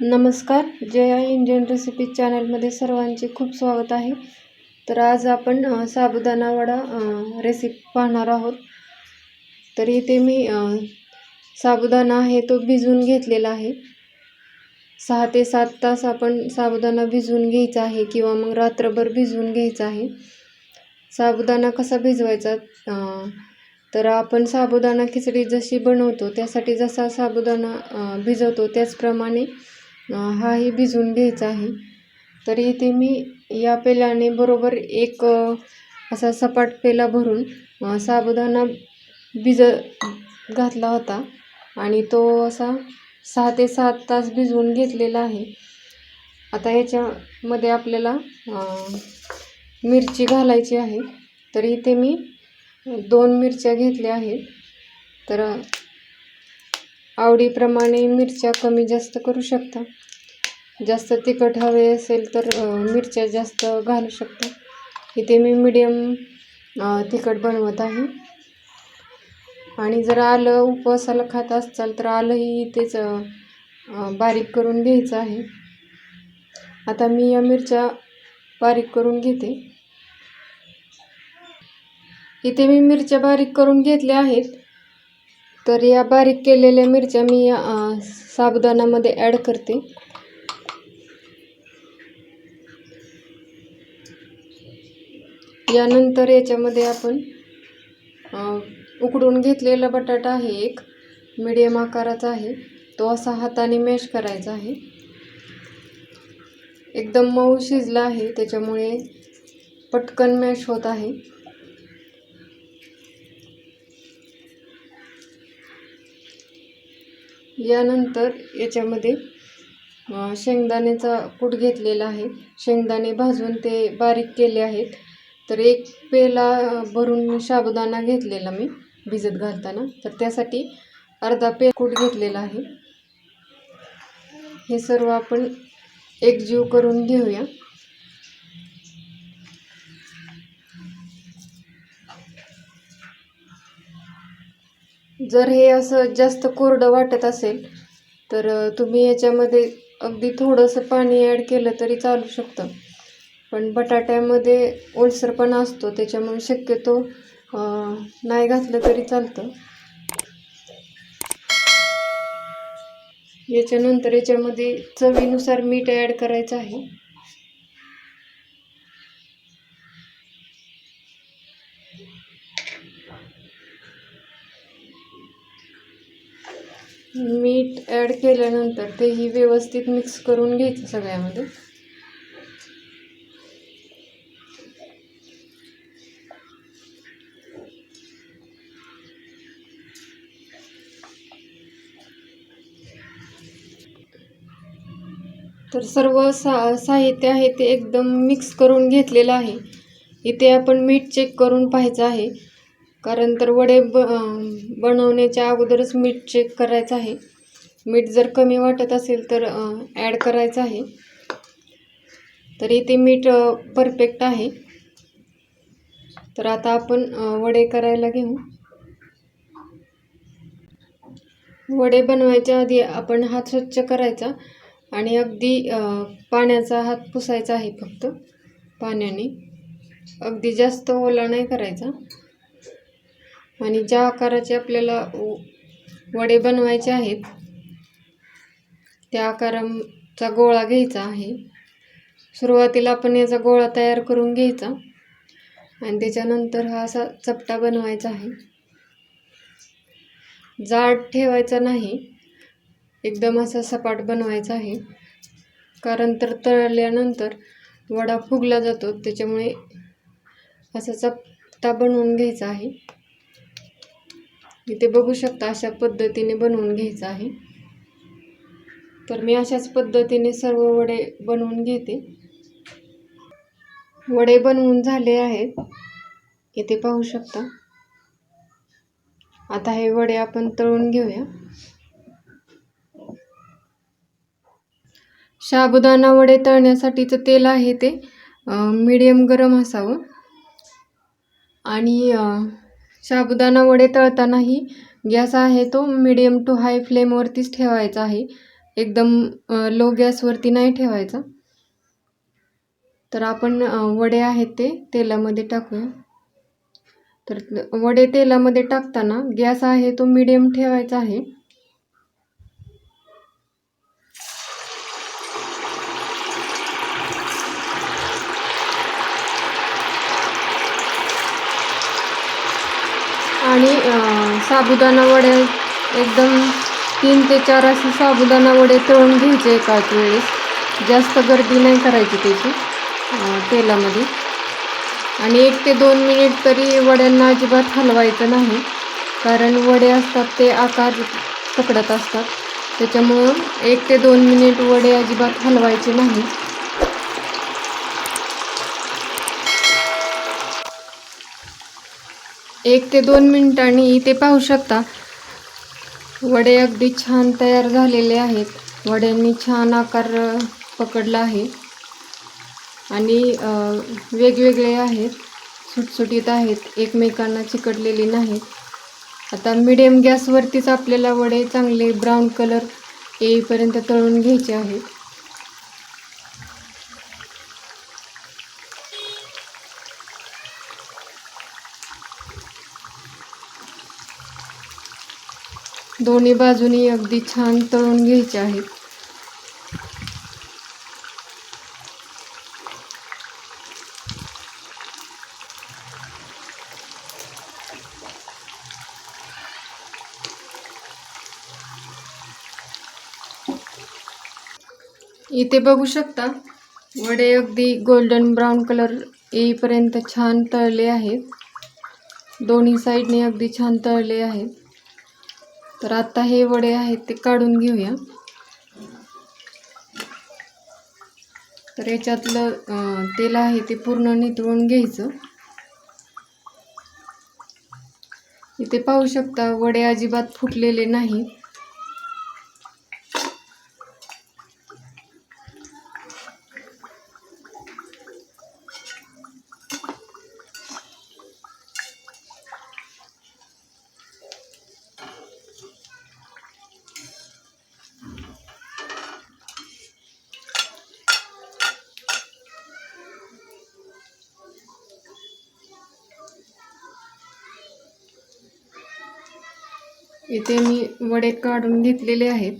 नमस्कार Jaya Indian recipe चॅनलमध्ये सर्वांचे खूप स्वागत आहे. तर आज आपण अ, साबुदाणा वडा रेसिपी पाहणार आहोत. तर इथे मी साबुदाणा आहे तो भिजवून घेतलेला आहे. सहा ते सात तास आपण साबुदाणा भिजवून घ्यायचा आहे किंवा मग रात्रभर भिजवून घ्यायचा आहे. साबुदाणा कसा भिजवायचा? तर आपण साबुदाणा खिचडी जशी बनवतो त्यासाठी जसा साबुदाणा भिजवतो त्याचप्रमाणे हाही भिजवून घ्यायचा आहे. तर इथे मी या पेल्याने बरोबर एक असा सपाट पेला भरून साबुदाणा भिज घातला होता. आणि तो असा सहा ते सात तास भिजवून घेतलेला आहे. आता ह्याच्यामध्ये आपल्याला मिरची घालायची आहे. तर इथे मी दोन मिरच्या घेतल्या आहेत. तर आवडीप्रमाणे मिरच्या कमी जास्त करू शकता. जास्त तिखट हवे असेल तर मिरच्या जास्त घालू शकता. इथे मी मिडियम तिखट बनवत आहे. आणि जर आलं उपवासाला खात असाल तर आलंही इथेच बारीक करून घ्यायचं आहे. आता मी या मिरच्या बारीक करून घेते. इथे मी मिरच्या बारीक करून घेतल्या आहेत. तर या बारीक केलेल्या मिरच्या मी या साबुदाण्यामध्ये ॲड करते. यानंतर याच्यामध्ये आपण उकडून घेतलेला बटाटा आहे एक मीडियम आकाराचा आहे. तो असा हाताने मॅश करायचा आहे. एकदम मऊ शिजला आहे त्याच्यामुळे पटकन मॅश होत आहे. यानंतर याच्यामध्ये शेंगदाण्याचा कूट घेतलेला आहे. शेंगदाणे भाजून ते बारीक केले आहेत. तर एक पेला भरून साबुदाणा घेतलेला मी भिजत घालताना. तर त्यासाठी अर्धा पे कूट घेतलेला आहे. हे सर्व आपण एकजीव करून घेऊया. जर हे असं जास्त कोरडं वाटत असेल तर तुम्ही याच्यामध्ये अगदी थोडंसं पाणी ॲड केलं तरी चालू शकतं. पण बटाट्यामध्ये ओलसरपणा असतो त्याच्यामुळे शक्यतो नाही घातलं तरी चालतं. याच्यानंतर याच्यामध्ये चवीनुसार मीठ ॲड करायचं आहे. मीठ ॲड केल्यानंतर तेही व्यवस्थित मिक्स करून घ्यायचं सगळ्यामध्ये. तर सर्व सा साहित्य आहे ते एकदम मिक्स करून घेतलेलं आहे. इथे आपण मीठ चेक करून पाहायचं आहे. कारण तर वडे ब बनवण्याच्या अगोदरच मीठ चेक करायचं आहे. मीठ जर कमी वाटत असेल तर ॲड करायचं आहे. तर इथे मीठ परफेक्ट आहे. तर आता आपण वडे करायला घेऊ. वडे बनवायच्या आधी आपण हात स्वच्छ करायचा आणि अगदी पाण्याचा हात पुसायचा आहे फक्त. पाण्याने. अगदी जास्त ओला नाही करायचा. आणि ज्या आकाराचे आपल्याला वडे बनवायचे आहेत त्या आकाराचा गोळा घ्यायचा आहे. सुरुवातीला आपण याचा गोळा तयार करून घ्यायचा आणि त्याच्यानंतर हा असा चपटा बनवायचा आहे. जाड ठेवायचा नाही एकदम असा सपाट बनवायचा आहे. कारण तर तळल्यानंतर वडा फुगला जातो त्याच्यामुळे असा चपटा बनवून घ्यायचा आहे. इथे बघू शकता अशा पद्धतीने बनवून घ्यायचं आहे. तर मी अशाच पद्धतीने सर्व वडे बनवून घेते. वडे बनवून झाले आहेत. इथे पाहू शकता. आता हे वडे आपण तळून घेऊया. साबुदाणा वडे तळण्यासाठीचं तेल आहे ते मीडियम गरम असावं. आणि साबुदाणा वडे तळतानाही गॅस आहे तो मिडियम टू हाय फ्लेमवरतीच ठेवायचा आहे. एकदम लो गॅसवरती नाही ठेवायचा. तर आपण वडे आहेत ते तेलामध्ये टाकूया. तर वडे तेलामध्ये टाकताना गॅस आहे तो मिडियम ठेवायचा आहे. आणि साबुदाणा वडे एकदम तीन ते चार असे साबुदाणा वडे तळून घ्यायचे एकाच वेळेस. जास्त गर्दी नाही करायची त्याची तेलामध्ये. आणि एक ते दोन मिनिट तरी वड्यांना अजिबात हलवायचं नाही कारण वडे असतात ते आकार पकडत असतात. त्याच्यामुळं एक ते दोन मिनिट वडे अजिबात हलवायचे नाही. एक ते दोन मिनिटांनी इथे पाहू शकता. वडे अगदी छान तयार झालेले आहेत. वड्यांनी छान आकार पकडला आहे. आणि वेगवेगळे आहेत. सुटसुटीत आहेत. एकमेकांना चिकटलेले नाहीत. आता मिडियम गॅसवरतीच आपल्याला वडे चांगले ब्राऊन कलर येईपर्यंत तळून घ्यायचे आहेत. दोन्ही बाजूनी अगदी छान तळून घ्यायचे आहेत. इथे बघू शकता वडे अगदी गोल्डन ब्राऊन कलर येईपर्यंत छान तळले आहेत. दोन्ही साईडने अगदी छान तळले आहेत. तर आता हे वडे आहेत ते काढून घेऊया. तर याच्यातलं तेल आहे ते पूर्ण नितळून घ्यायचं. इथे पाहू शकता वडे अजिबात फुटलेले नाही इथे मी वडे काढून घेतलेले आहेत.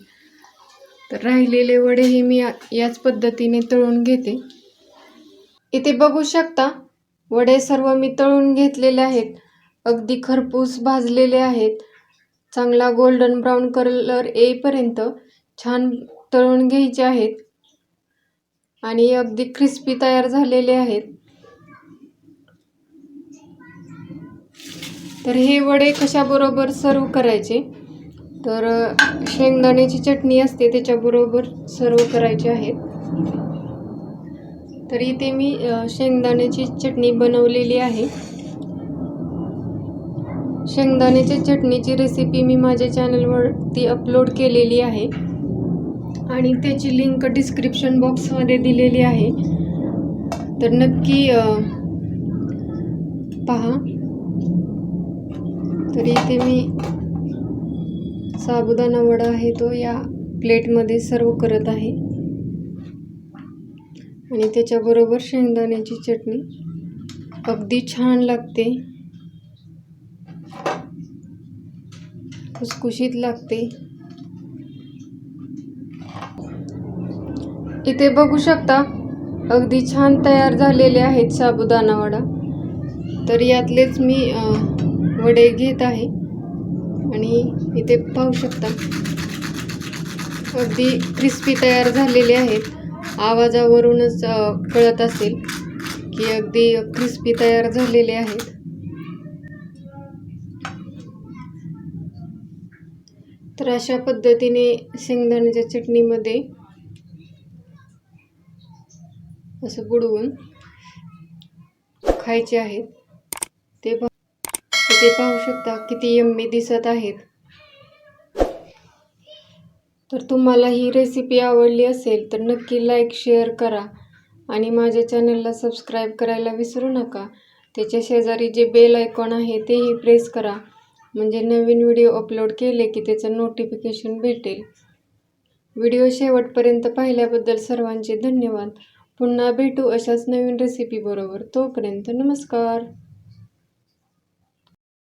तर राहिलेले वडे हे मी या- याच पद्धतीने तळून घेते. इथे बघू शकता वडे सर्व मी तळून घेतलेले आहेत. अगदी खरपूस भाजलेले आहेत. चांगला गोल्डन ब्राऊन कलर येईपर्यंत छान तळून घ्यायचे आहेत. आणि अगदी क्रिस्पी तयार झालेले आहेत. तर हे वडे कशाबरोबर सर्व करायचे? तर शेंगदाण्याची चटणी असते त्याच्याबरोबर सर्व करायचे आहेत. तर इथे मी शेंगदाण्याची चटणी बनवलेली आहे. शेंगदाण्याच्या चटणीची रेसिपी मी माझ्या चॅनलवरती अपलोड केलेली आहे. आणि त्याची लिंक डिस्क्रिप्शन बॉक्समध्ये दिलेली आहे. तर नक्की पहा. तर इथे मी साबुदाणा वडा आहे तो या प्लेटमध्ये सर्व करत आहे. आणि त्याच्याबरोबर शेंगदाण्याची चटणी. अगदी छान लागते. खुसखुशीत लागते. इथे बघू शकता अगदी छान तयार झालेले आहेत साबुदाणा वडा. तर यातलेच मी वडे घेत आहे. आणि इथे पाहू शकता. अगदी क्रिस्पी तयार झालेले आहेत. आवाजावरूनच कळत असेल की अगदी क्रिस्पी तयार झालेले आहेत. तर अशा पद्धतीने शेंगदाण्याच्या चटणीमध्ये असं बुडवून खायचे आहेत. ते पाहू. ते पाहू शकता किती यम्मी दिसत आहेत. तर तुम्हाला ही रेसिपी आवडली असेल तर नक्की लाईक शेअर करा. आणि माझ्या चॅनलला सबस्क्राईब करायला विसरू नका. त्याच्या शेजारी जे बेल आयकॉन आहे तेही प्रेस करा. म्हणजे नवीन व्हिडिओ अपलोड केले की त्याचं नोटिफिकेशन भेटेल. व्हिडिओ शेवटपर्यंत पाहिल्याबद्दल सर्वांचे धन्यवाद. पुन्हा भेटू अशाच नवीन रेसिपीबरोबर तोपर्यंत नमस्कार.